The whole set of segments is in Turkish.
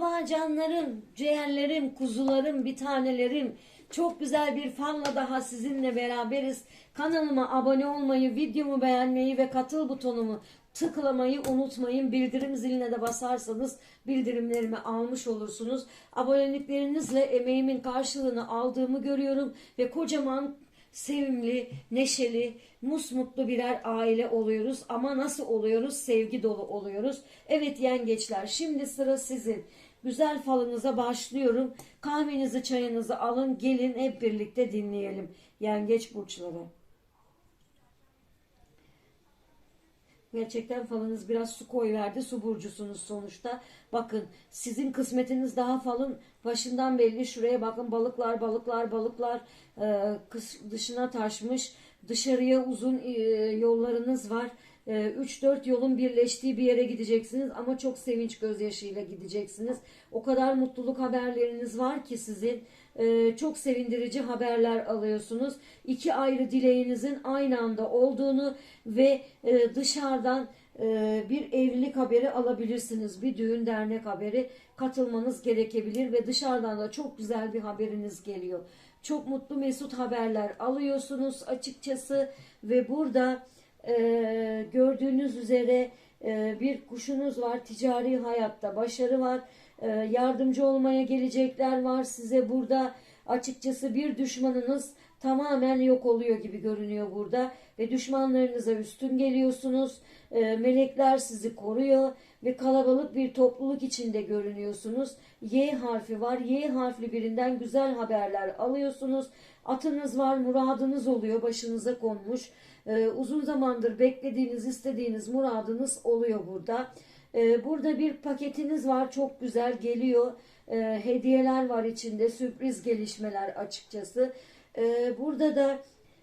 Merhaba canlarım, ciğerlerim, kuzularım, bir tanelerim. Çok güzel bir fanla daha sizinle beraberiz. Kanalıma abone olmayı, videomu beğenmeyi ve katıl butonumu tıklamayı unutmayın. Bildirim ziline de basarsanız bildirimlerimi almış olursunuz. Aboneliklerinizle emeğimin karşılığını aldığımı görüyorum ve kocaman sevimli, neşeli, musmutlu birer aile oluyoruz. Ama nasıl oluyoruz? Sevgi dolu oluyoruz. Evet yengeçler şimdi sıra sizin. Güzel falınıza başlıyorum. Kahvenizi, çayınızı alın. Gelin hep birlikte dinleyelim. Yengeç burçları. Gerçekten falınız biraz su koy verdi. Su burcusunuz sonuçta. Bakın sizin kısmetiniz daha falın başından belli. Şuraya bakın balıklar balıklar balıklar e, dışına taşmış. Dışarıya uzun e, yollarınız var. 3-4 yolun birleştiği bir yere gideceksiniz ama çok sevinç gözyaşıyla gideceksiniz. O kadar mutluluk haberleriniz var ki sizin e, çok sevindirici haberler alıyorsunuz. İki ayrı dileğinizin aynı anda olduğunu ve e, dışarıdan e, bir evlilik haberi alabilirsiniz. Bir düğün dernek haberi katılmanız gerekebilir ve dışarıdan da çok güzel bir haberiniz geliyor. Çok mutlu mesut haberler alıyorsunuz açıkçası ve burada e, gördüğünüz üzere e, bir kuşunuz var. Ticari hayatta başarı var. E, yardımcı olmaya gelecekler var size burada. Açıkçası bir düşmanınız tamamen yok oluyor gibi görünüyor burada. Ve düşmanlarınıza üstün geliyorsunuz. E, melekler sizi koruyor ve kalabalık bir topluluk içinde görünüyorsunuz. Y harfi var. Y harfli birinden güzel haberler alıyorsunuz. Atınız var, muradınız oluyor, başınıza konmuş. Ee, uzun zamandır beklediğiniz, istediğiniz muradınız oluyor burada. Ee, burada bir paketiniz var, çok güzel geliyor. Ee, hediyeler var içinde, sürpriz gelişmeler açıkçası. Ee, burada da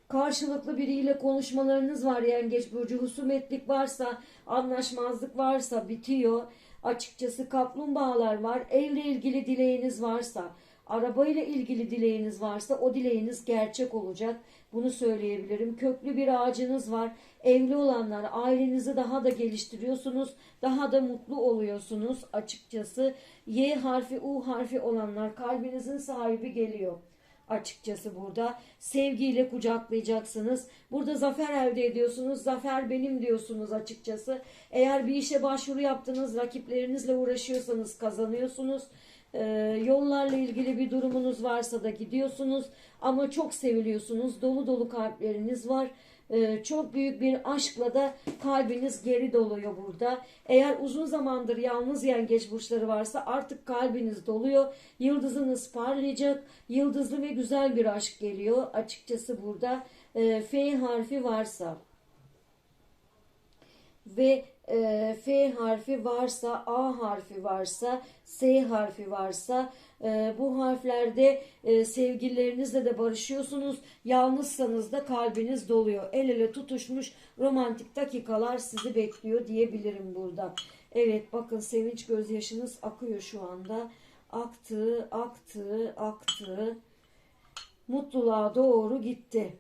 karşılıklı biriyle konuşmalarınız var yengeç burcu. Husumetlik varsa, anlaşmazlık varsa bitiyor. Açıkçası kaplumbağalar var. Evle ilgili dileğiniz varsa, arabayla ilgili dileğiniz varsa o dileğiniz gerçek olacak. Bunu söyleyebilirim. Köklü bir ağacınız var. Evli olanlar ailenizi daha da geliştiriyorsunuz. Daha da mutlu oluyorsunuz açıkçası. Y harfi, U harfi olanlar kalbinizin sahibi geliyor açıkçası burada. Sevgiyle kucaklayacaksınız. Burada zafer elde ediyorsunuz. Zafer benim diyorsunuz açıkçası. Eğer bir işe başvuru yaptınız, rakiplerinizle uğraşıyorsanız kazanıyorsunuz. Ee, yollarla ilgili bir durumunuz varsa da gidiyorsunuz. Ama çok seviliyorsunuz. Dolu dolu kalpleriniz var. Ee, çok büyük bir aşkla da kalbiniz geri doluyor burada. Eğer uzun zamandır yalnız yengeç burçları varsa artık kalbiniz doluyor. Yıldızınız parlayacak. Yıldızlı ve güzel bir aşk geliyor. Açıkçası burada e, F harfi varsa ve e, F harfi varsa, A harfi varsa, S harfi varsa e, bu harflerde e, sevgililerinizle de barışıyorsunuz. Yalnızsanız da kalbiniz doluyor. El ele tutuşmuş romantik dakikalar sizi bekliyor diyebilirim burada. Evet bakın sevinç gözyaşınız akıyor şu anda. Aktı, aktı, aktı. Mutluluğa doğru gitti.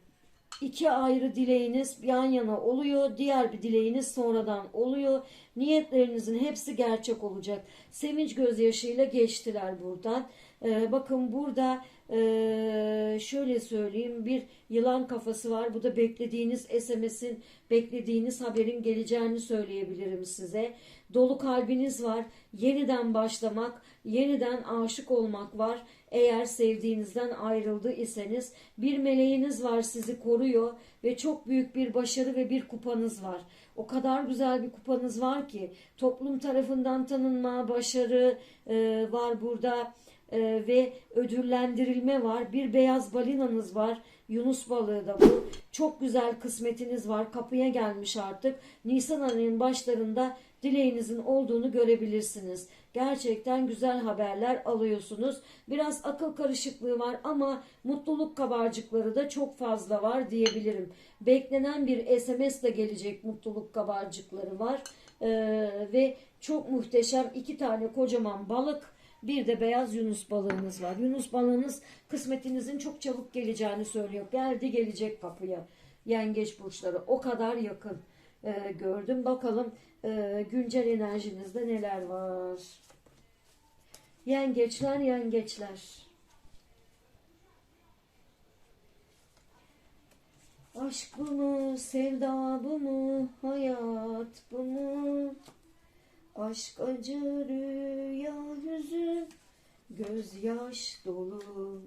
İki ayrı dileğiniz yan yana oluyor. Diğer bir dileğiniz sonradan oluyor. Niyetlerinizin hepsi gerçek olacak. Sevinç gözyaşıyla geçtiler buradan. Ee, bakın burada ee, şöyle söyleyeyim bir yılan kafası var. Bu da beklediğiniz SMS'in, beklediğiniz haberin geleceğini söyleyebilirim size. Dolu kalbiniz var. Yeniden başlamak, yeniden aşık olmak var. Eğer sevdiğinizden ayrıldı iseniz bir meleğiniz var sizi koruyor ve çok büyük bir başarı ve bir kupanız var. O kadar güzel bir kupanız var ki toplum tarafından tanınma, başarı e, var burada e, ve ödüllendirilme var. Bir beyaz balinanız var. Yunus balığı da bu. Çok güzel kısmetiniz var. Kapıya gelmiş artık. Nisan ayının başlarında dileğinizin olduğunu görebilirsiniz. Gerçekten güzel haberler alıyorsunuz. Biraz akıl karışıklığı var ama mutluluk kabarcıkları da çok fazla var diyebilirim. Beklenen bir SMS ile gelecek mutluluk kabarcıkları var. Ee, ve çok muhteşem iki tane kocaman balık bir de beyaz yunus balığınız var. Yunus balığınız kısmetinizin çok çabuk geleceğini söylüyor. Geldi gelecek kapıya. Yengeç burçları o kadar yakın Ee, gördüm. Bakalım e, güncel enerjinizde neler var. Yengeçler, yengeçler. Aşk bu mu, sevda bu mu, hayat bu mu? Aşk acı, rüya, hüzün, gözyaş dolu.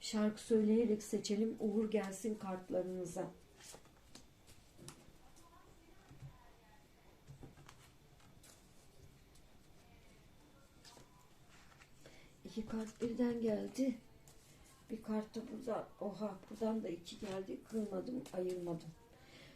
Şarkı söyleyerek seçelim, uğur gelsin kartlarınıza. İki kart birden geldi. Bir kart da burada. Oha buradan da iki geldi. Kırmadım, ayırmadım.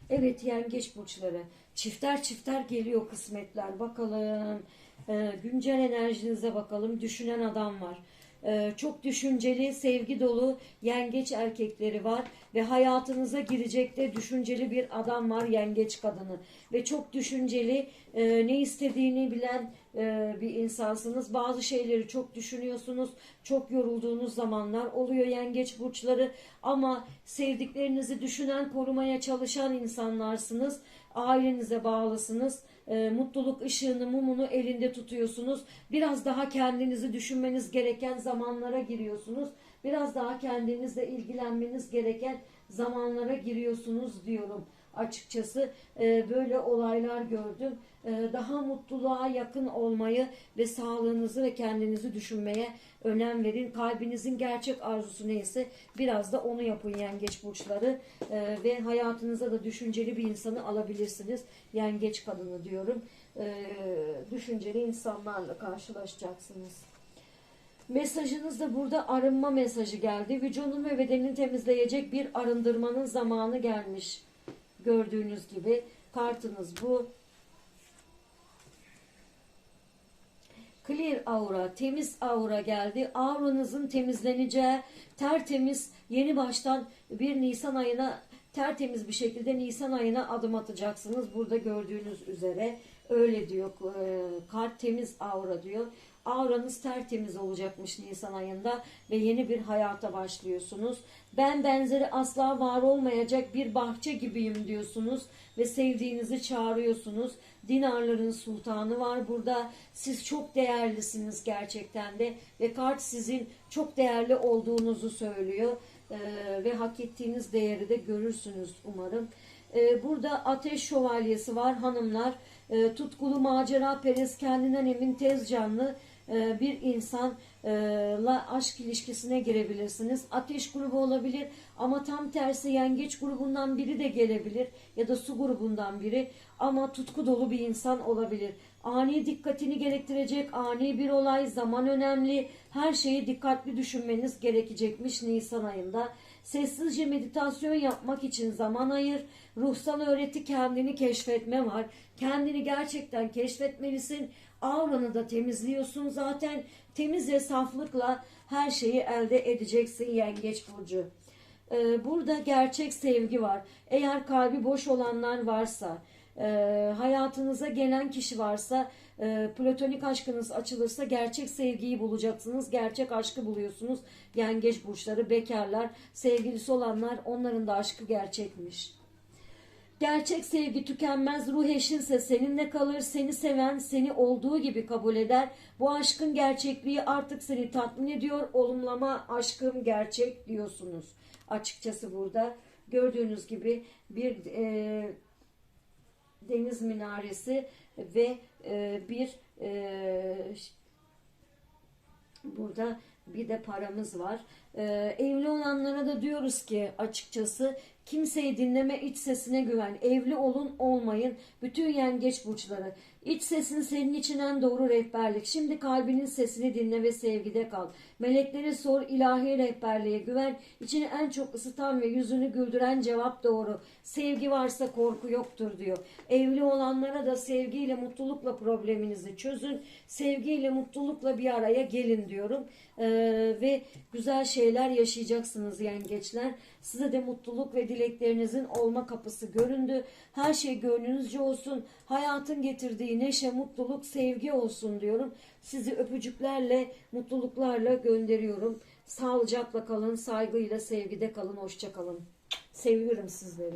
Evet yengeç burçları. Çifter çifter geliyor kısmetler. Bakalım. Ee, güncel enerjinize bakalım. Düşünen adam var. Ee, çok düşünceli, sevgi dolu yengeç erkekleri var ve hayatınıza girecek de düşünceli bir adam var yengeç kadını ve çok düşünceli, e, ne istediğini bilen e, bir insansınız. Bazı şeyleri çok düşünüyorsunuz, çok yorulduğunuz zamanlar oluyor yengeç burçları ama sevdiklerinizi düşünen, korumaya çalışan insanlarsınız. Ailenize bağlısınız. E, mutluluk ışığını, mumunu elinde tutuyorsunuz. Biraz daha kendinizi düşünmeniz gereken zamanlara giriyorsunuz. Biraz daha kendinizle ilgilenmeniz gereken zamanlara giriyorsunuz diyorum açıkçası. E, böyle olaylar gördüm. E, daha mutluluğa yakın olmayı ve sağlığınızı ve kendinizi düşünmeye önem verin. Kalbinizin gerçek arzusu neyse biraz da onu yapın yengeç burçları. E, ve hayatınıza da düşünceli bir insanı alabilirsiniz. Yengeç kadını diyorum. E, düşünceli insanlarla karşılaşacaksınız. Mesajınız da burada arınma mesajı geldi. Vücudun ve bedenini temizleyecek bir arındırmanın zamanı gelmiş. Gördüğünüz gibi kartınız bu. Clear aura, temiz aura geldi. Auranızın temizleneceği, tertemiz, yeni baştan bir Nisan ayına tertemiz bir şekilde Nisan ayına adım atacaksınız. Burada gördüğünüz üzere öyle diyor. E, kart temiz aura diyor. Auranız tertemiz olacakmış Nisan ayında ve yeni bir hayata başlıyorsunuz. Ben benzeri asla var olmayacak bir bahçe gibiyim diyorsunuz ve sevdiğinizi çağırıyorsunuz. Dinarların sultanı var burada. Siz çok değerlisiniz gerçekten de ve kart sizin çok değerli olduğunuzu söylüyor. Ee, ve hak ettiğiniz değeri de görürsünüz umarım. Ee, burada ateş şövalyesi var hanımlar. Ee, tutkulu macera perest kendinden emin tez canlı e, bir insanla aşk ilişkisine girebilirsiniz. Ateş grubu olabilir ama tam tersi yengeç grubundan biri de gelebilir ya da su grubundan biri ama tutku dolu bir insan olabilir. Ani dikkatini gerektirecek ani bir olay, zaman önemli. Her şeyi dikkatli düşünmeniz gerekecekmiş Nisan ayında. Sessizce meditasyon yapmak için zaman ayır. Ruhsal öğreti kendini keşfetme var. Kendini gerçekten keşfetmelisin. Auranı da temizliyorsun zaten. Temiz ve saflıkla her şeyi elde edeceksin Yengeç Burcu. Ee, burada gerçek sevgi var. Eğer kalbi boş olanlar varsa, e, hayatınıza gelen kişi varsa, e, platonik aşkınız açılırsa gerçek sevgiyi bulacaksınız. Gerçek aşkı buluyorsunuz. Yengeç burçları, bekarlar, sevgilisi olanlar onların da aşkı gerçekmiş. Gerçek sevgi tükenmez, ruh eşinse seninle kalır, seni seven seni olduğu gibi kabul eder. Bu aşkın gerçekliği artık seni tatmin ediyor, olumlama aşkım gerçek diyorsunuz. Açıkçası burada gördüğünüz gibi bir e, deniz minaresi ve e, bir e, burada bir de paramız var. Ee, evli olanlara da diyoruz ki açıkçası kimseyi dinleme iç sesine güven. Evli olun olmayın. Bütün yengeç burçları. İç sesin senin için en doğru rehberlik. Şimdi kalbinin sesini dinle ve sevgide kal. Melekleri sor, ilahi rehberliğe güven. İçini en çok ısıtan ve yüzünü güldüren cevap doğru. Sevgi varsa korku yoktur diyor. Evli olanlara da sevgiyle, mutlulukla probleminizi çözün. Sevgiyle, mutlulukla bir araya gelin diyorum. Ee, ve güzel şeyler yaşayacaksınız yengeçler. Size de mutluluk ve dileklerinizin olma kapısı göründü. Her şey gönlünüzce olsun. Hayatın getirdiği neşe, mutluluk, sevgi olsun diyorum. Sizi öpücüklerle, mutluluklarla gönderiyorum. Sağlıcakla kalın, saygıyla, sevgide kalın, hoşça kalın. Seviyorum sizleri.